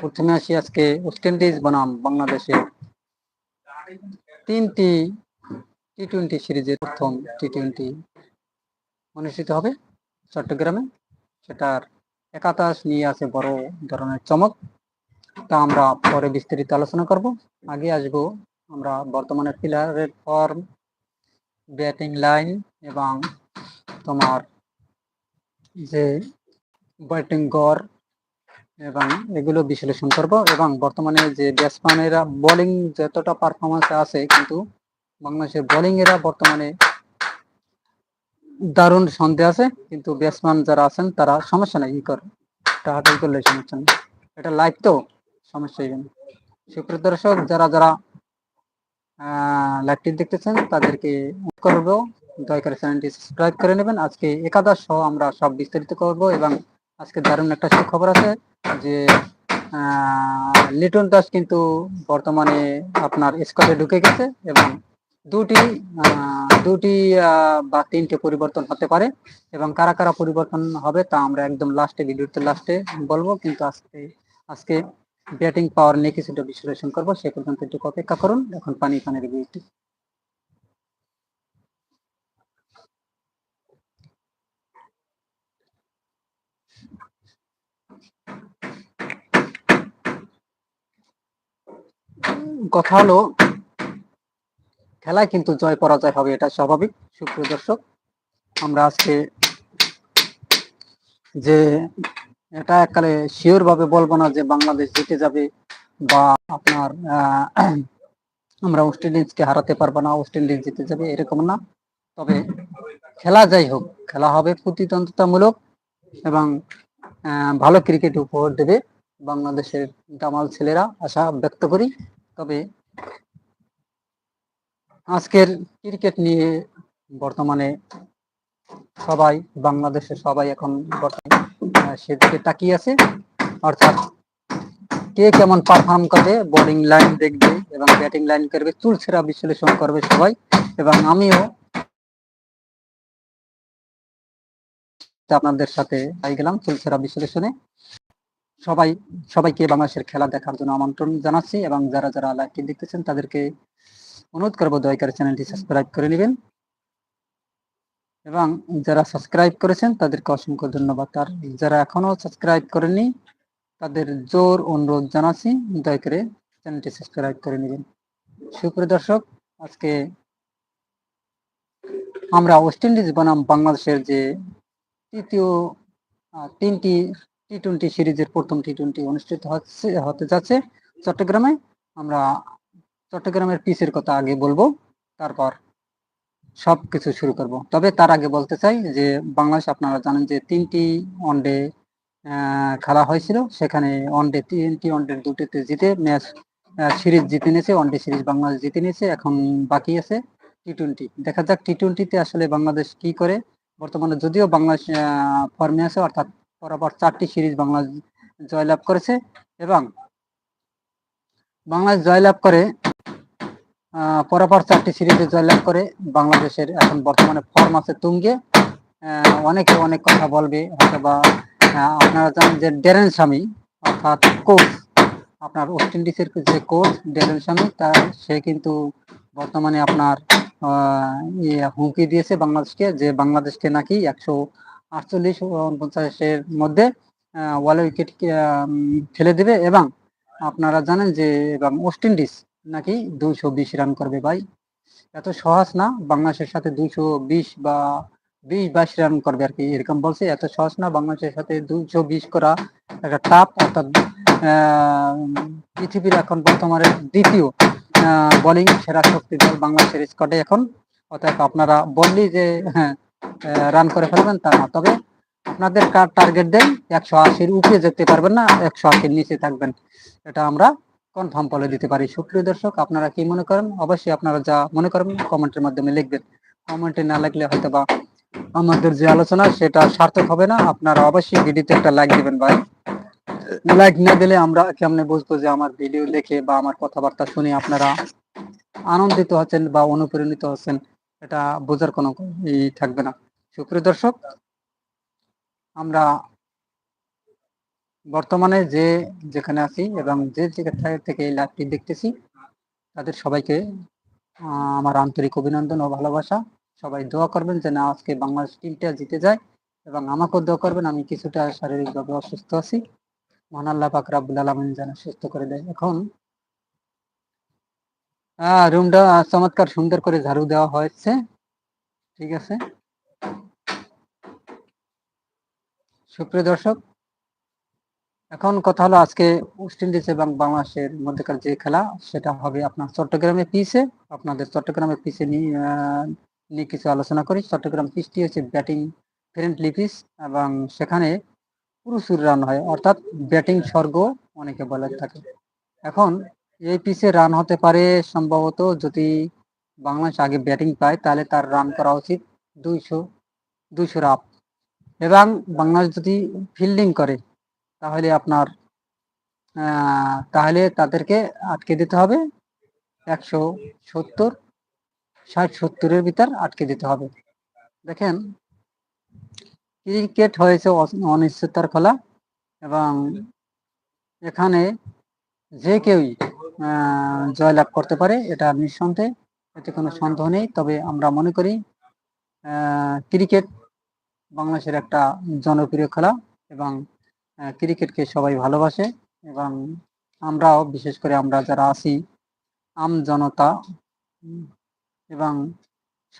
প্রথমে আসি আজকে ওয়েস্ট ইন্ডিজ বনাম বাংলাদেশে তিনটি টি টোয়েন্টি সিরিজের প্রথম টি টোয়েন্টি অনুষ্ঠিত হবে চট্টগ্রামে। সেটার একাদশ নিয়ে আছে বড় ধরনের চমক। তা আমরা পরে বিস্তারিত আলোচনা করব। আগে আসব আমরা বর্তমানে প্লেয়ারের ফর্ম ব্যাটিং লাইন এবং তোমার যে ব্যাটিং গড় এবং এগুলো বিশ্লেষণ করব এবং বর্তমানে যে ব্যাটসম্যানেরা বোলিং যতটা পারফরমেন্স আছে কিন্তু বাংলাদেশের বোলিং এরা বর্তমানে দারুণ সন্দেহ আছে, কিন্তু ব্যাটসম্যান যারা আছেন তারা সমস্যা নাই, ই করে টাকাটাই করলে সমস্যা নেই। এটা লাইভ তো, সমস্যা নেই সুপ্রিয় দর্শক, যারা যারা লাইভটি দেখতেছেন, তাদেরকে করব, দয়া করে চ্যানেলটি সাবস্ক্রাইব করে নেবেন। আজকে একাদশ সহ আমরা সব বিস্তারিত করব এবং আজকে দারুণ একটা সুখবর আছে যে লিটন দাস কিন্তু বর্তমানে আপনার স্কোয়াডে ঢুকে গেছে এবং দুটি দুটি বা তিনটে পরিবর্তন হতে পারে এবং কারা কারা পরিবর্তন হবে তা আমরা একদম লাস্টে ভিডিওতে লাস্টে বলব। কিন্তু আজকে আজকে ব্যাটিং পাওয়ার নিয়ে কিছুটা বিশ্লেষণ করব। সে পর্যন্ত একটু অপেক্ষা করুন। এখন পানি, পানির ভিডিওটি কথা হলো, খেলায় কিন্তু জয়, পরাজয় হবে, এটা স্বাভাবিক। সুপ্রিয় দর্শক, আমরা আজকে যে এটা এককালে শিওর ভাবে বলব না যে বাংলাদেশ জিতে যাবে বা আপনার আমরা ওয়েস্ট ইন্ডিজকে হারাতে পারব না ওয়েস্ট ইন্ডিজ জিতে যাবে, এরকম না। তবে খেলা যাই হোক, খেলা হবে প্রতিদ্বন্দ্বিতামূলক এবং ভালো ক্রিকেট উপহার দেবে বাংলাদেশের দামাল ছেলেরা। আশা ব্যক্ত করি তবে আজকের ক্রিকেট নিয়ে বর্তমানে সবাই, বাংলাদেশের সবাই এখন বর্তমানে সেদিকে তাকিয়ে আছে। অর্থাৎ কে কেমন পারফর্ম করবে বোলিং লাইন দেখবে এবং ব্যাটিং লাইন করবে চুলছেরা বিশ্লেষণ করবে সবাই। এবং আমিও আপনাদের সাথে গেলাম চুলছেরা বিশ্লেষণে। সবাই, সবাইকে বাংলাদেশের খেলা দেখার জন্য আমন্ত্রণ জানাচ্ছি এবং যারা যারা লাইভটি দেখতেছেন, তাদেরকে অনুরোধ করব দয়া করে চ্যানেলটি সাবস্ক্রাইব করে নেবেন। এবং যারা সাবস্ক্রাইব করেছেন, তাদেরকে অসংখ্য ধন্যবাদ। আর যারা এখনও সাবস্ক্রাইব করেনি তাদের জোর অনুরোধ জানাচ্ছি, দয়া করে চ্যানেলটি সাবস্ক্রাইব করে নেবেন। সুপ্রিয় দর্শক, আজকে আমরা ওয়েস্ট ইন্ডিজ বনাম বাংলাদেশের যে তৃতীয় তিনটি টি টোয়েন্টি সিরিজের প্রথম টি টোয়েন্টি অনুষ্ঠিত হচ্ছে, হতে যাচ্ছে চট্টগ্রামে। আমরা চট্টগ্রামের পিচের কথা আগে বলব, তারপর সব কিছু শুরু করব। তবে তার আগে বলতে চাই যে, বাংলাদেশ আপনারা জানেন যে তিনটি ওয়ানডে খেলা হয়েছিল। সেখানে ওয়ানডে তিনটি ওয়ানডে দুটিতে জিতে ম্যাচ সিরিজ জিতে নিয়েছে, ওয়ানডে সিরিজ বাংলাদেশ জিতে নিয়েছে, এখন বাকি আছে টি টোয়েন্টি দেখা যাক টি টোয়েন্টিতে আসলে বাংলাদেশ কি করে। বর্তমানে যদিও বাংলাদেশ ফর্মে আছে, অর্থাৎ পরপর চারটি সিরিজ বাংলাদেশ জয়লাভ করেছে এবং বাংলাদেশ জয়লাভ করে পরপর চারটি সিরিজে জয়লাভ করে বাংলাদেশের এখন বর্তমানে ফর্ম আছে তুঙ্গে। অনেকে অনেক কথা বলবে হয়তো বা আহ, আপনারা জানেন যে ডেরেন স্বামী অর্থাৎ কোচ আপনার ওয়েস্ট ইন্ডিজের যে কোচ ডেরেন স্বামী তার সে কিন্তু বর্তমানে আপনার ইয়ে হুমকি দিয়েছে বাংলাদেশকে যে বাংলাদেশকে নাকি একশো আটচল্লিশ উনপঞ্চাশের মধ্যে ওয়াল উইকেট ফেলে দেবে এবং আপনারা জানেন যে, এবং ওয়েস্ট ইন্ডিজ নাকি দুইশো বিশ রান করবে ভাই। এত সহজ না, বাংলাদেশের সাথে দুইশো বিশ বা বিশ বাইশ রান করবে আর কি, এরকম বলছে। এত সহজ না, বাংলাদেশের সাথে দুইশো বিশ করা একটা টাপ অর্থাৎ পৃথিবীর এখন বর্তমানে দ্বিতীয় বোলিং সেরা শক্তি দল বাংলাদেশের স্কোয়াডে এখন। অতএব আপনারা বললি যে হ্যাঁ রান করে ফেলবেন তা না। তবে আপনাদের কার টার্গেট দেন একশো আশির উপরে যেতে পারবেন না, একশো আশির নিচে থাকবেন। এটা আমরা কনফার্ম বলে দিতে পারি। সুপ্রিয় দর্শক, আপনারা কি মনে করেন? অবশ্যই আপনারা যা মনে করেন কমেন্টের মাধ্যমে লিখবেন। কমেন্টে না লিখলে হয়তো বা আমাদের যে আলোচনা, সেটা সার্থক হবে না। আপনারা অবশ্যই ভিডিওতে একটা লাইক দিবেন ভাই। লাইক না দিলে আমরা কেমনে বুঝব যে আমার ভিডিও দেখে বা আমার কথাবার্তা শুনে আপনারা আনন্দিত হচ্ছেন বা অনুপ্রাণিত হচ্ছেন? এটা বোঝার কোনো ই থাকবে না। সুপ্রিয় দর্শক, আমরা বর্তমানে যে যেখানে আছি এবং যে জায়গা থেকে এই লাইভটি দেখতেছি, তাদের সবাইকে আমার আন্তরিক অভিনন্দন ও ভালোবাসা। সবাই দোয়া করবেন যে না আজকে বাংলাদেশ টিমটা জিতে যায় এবং আমাকেও দোয়া করবেন, আমি কিছুটা শারীরিকভাবে অসুস্থ আছি। মহান আল্লাহ পাক রাব্বুল আলামিন যেন সুস্থ করে দেয়। এখন আহ রুমটা চমৎকার, সুন্দর করে ঝাড়ু দেওয়া হয়েছে। ঠিক আছে? সুপ্রিয় দর্শক, এখন কথা হলো আজকে ওয়েস্ট ইন্ডিজ এবং বাংলাদেশের মধ্যেকার যে খেলা, সেটা হবে আপনার চট্টগ্রামে পিসে আপনাদের চট্টগ্রামের পিসে নিয়ে নিয়ে কিছু আলোচনা করি। চট্টগ্রাম পিসটি হচ্ছে ব্যাটিং ফ্রেন্ডলি পিস এবং সেখানে প্রচুর রান হয়। অর্থাৎ ব্যাটিং স্বর্গ, অনেকে বলে থাকে। এখন এই পিচে রান হতে পারে সম্ভবত যদি বাংলাদেশ আগে ব্যাটিং পায়, তাহলে তার রান করা উচিত দুইশো দুইশো আপ এবং বাংলাদেশ যদি ফিল্ডিং করে, তাহলে আপনার তাহলে তাদেরকে আটকে দিতে হবে। একশো সত্তর, ষাট সত্তরের ভিতর আটকে দিতে হবে। দেখেন ক্রিকেট হয়েছে অনিশ্চয়তার খেলা। এবং এখানে যে কেউই জয়লাভ করতে পারে, এটা নিঃসন্দেহে, এতে কোনো সন্দেহ নেই। তবে আমরা মনে করি ক্রিকেট বাংলাদেশের একটা জনপ্রিয় খেলা এবং ক্রিকেটকে সবাই ভালোবাসে এবং আমরাও, বিশেষ করে আমরা যারা আছি, আম জনতা এবং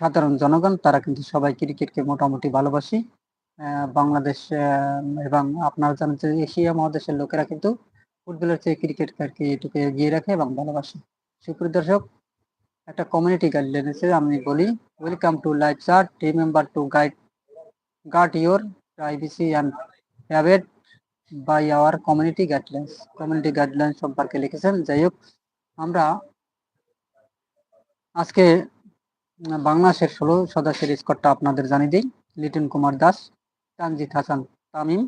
সাধারণ জনগণ, তারা কিন্তু সবাই ক্রিকেটকে মোটামুটি ভালোবাসি। বাংলাদেশ এবং আপনারা জানেন যে এশিয়া মহাদেশের লোকেরা কিন্তু ফুটবলের চেয়ে ক্রিকেটকে এটুকু এগিয়ে রাখে এবং ভালোবাসে। সুপ্রিয় দর্শক, একটা কমিউনিটি গাইডলাইন আছে, আমি বলি welcome to live chat remember to guide guard your privacy and abide by our community guidelines community guideline সম্পর্কে লিখেছেন। যাই হোক, আমরা আজকে বাংলাদেশের ষোলো সদস্যের স্কোরটা আপনাদের জানিয়ে দিই। লিটন কুমার দাস, তানজিদ হাসান তামিম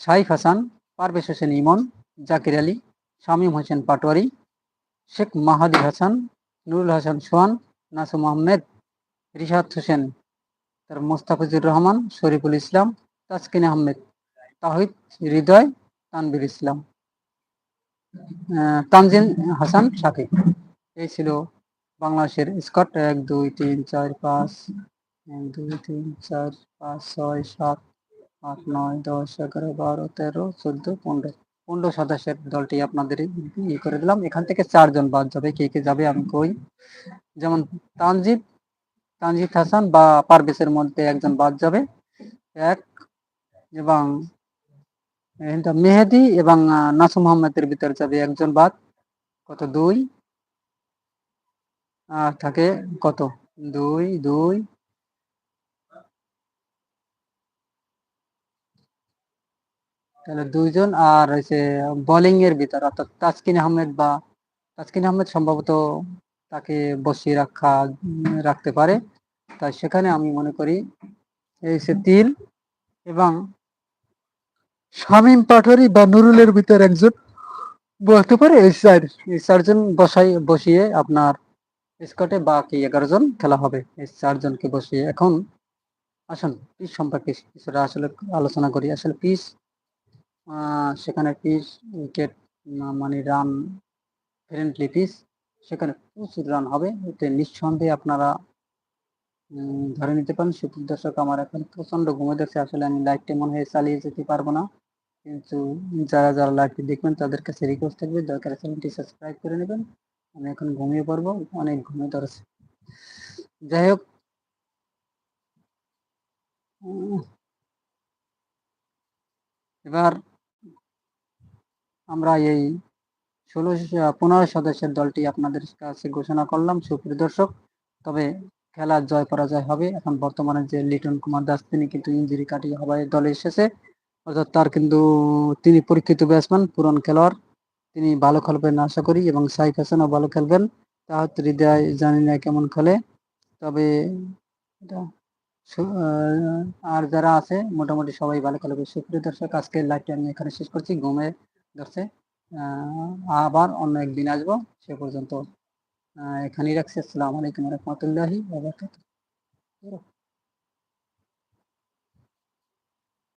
সাইফ হাসান, পারভেজ হোসেন ইমন জাকির আলী, শামীম হোসেন পাটোয়ারি, শেখ মাহাদি হাসান, নুরুল হাসান সোহান, নাসুম আহমেদ, রিশাদ হোসেন, তার মোস্তাফিজুর রহমান, শরীফুল ইসলাম, তাসকিন আহমেদ, তাহিদ হৃদয় তানবির ইসলাম তানজিন হাসান সাকিব। এই ছিল বাংলাদেশের স্কট। এক, দুই, তিন, চার, পাঁচ, এক, দুই, তিন, চার, পাঁচ, ছয়, সাত, আট, নয়, দশ, এগারো, বারো, তেরো, চোদ্দ, পনেরো। পনেরো সদস্যের দলটি আপনাদের ই করে দিলাম। এখান থেকে চারজন বাদ যাবে কে কে যাবে আমি কই। যেমন তানজিদ তানজিদ হাসান বা পারভেজের মধ্যে একজন বাদ যাবে। এক এবং মেহেদি এবং আহ, নাসুম আহমেদের ভিতর যাবে একজন বাদ। কত? দুই। আর থাকে কত? দুই দুই তাহলে দুইজন আর হচ্ছে বোলিং এর ভিতর, অর্থাৎ তাসকিন আহমেদ বা তাসকিন আহমেদ সম্ভবত তাকে বসিয়ে রাখা রাখতে পারে। তাই সেখানে আমি মনে করি এই সে তিল এবং শামীম পাটোয়ারি বা নুরুলের ভিতর একজন বলতে পারে। এই এই চারজন বসাই, বসিয়ে আপনার স্কটে বাকি এগারো জন খেলা হবে। এই চারজনকে বসিয়ে এখন আসুন পিস সম্পর্কে কিছুটা আসলে আলোচনা করি। আসলে পিচ সেখানে পিচ উইকেট মানে রান ফ্রেন্ডলি পিচ সেখানে প্রচুর রান হবে। এতে নিঃসন্দেহে আপনারা ধরে নিতে পারেন সুপ্রিয় দর্শক, আমার এখন প্রচণ্ড ঘুমে দেখছে আসলে আমি লাইভটি মনে হয় চালিয়ে যেতে পারব না। কিন্তু যারা যারা লাইভটি দেখবেন, তাদের কাছে রিকোয়েস্ট থাকবে, দরকার চ্যানেলটি সাবস্ক্রাইব করে নেবেন। আমি এখন ঘুমিয়ে পড়ব, অনেক ঘুমিয়ে ধরেছে। যাই হোক এবার আমরা এই ষোলো, পনেরো সদস্যের দলটি আপনাদের কাছে ঘোষণা করলাম, সুপ্রিয় দর্শক। তবে খেলার জয় পরাজয় হবে। এখন বর্তমানে যে লিটন কুমার দাস, তিনি কিন্তু ইঞ্জুরি কাটিয়ে হবাই দলে এসেছে। অর্থাৎ তার কিন্তু তিনি পরীক্ষিত ব্যাটসম্যান পুরন খেলোয়াড়। তিনি ভালো খেলবেন আশা করি এবং সাইফ হাসানও ভালো খেলবেন। তাহার হৃদয় জানি না কেমন খেলে। তবে আর যারা আছে, মোটামুটি সবাই ভালো খেলবে। সুপ্রিয় দর্শক আজকে লাইভটি আমি এখানে শেষ করছি। ঘুমে আহ, আবার অন্য একদিন আসব। সে পর্যন্ত এখানেই রাখছি। আসসালামু আলাইকুম রহমতুল্লাহি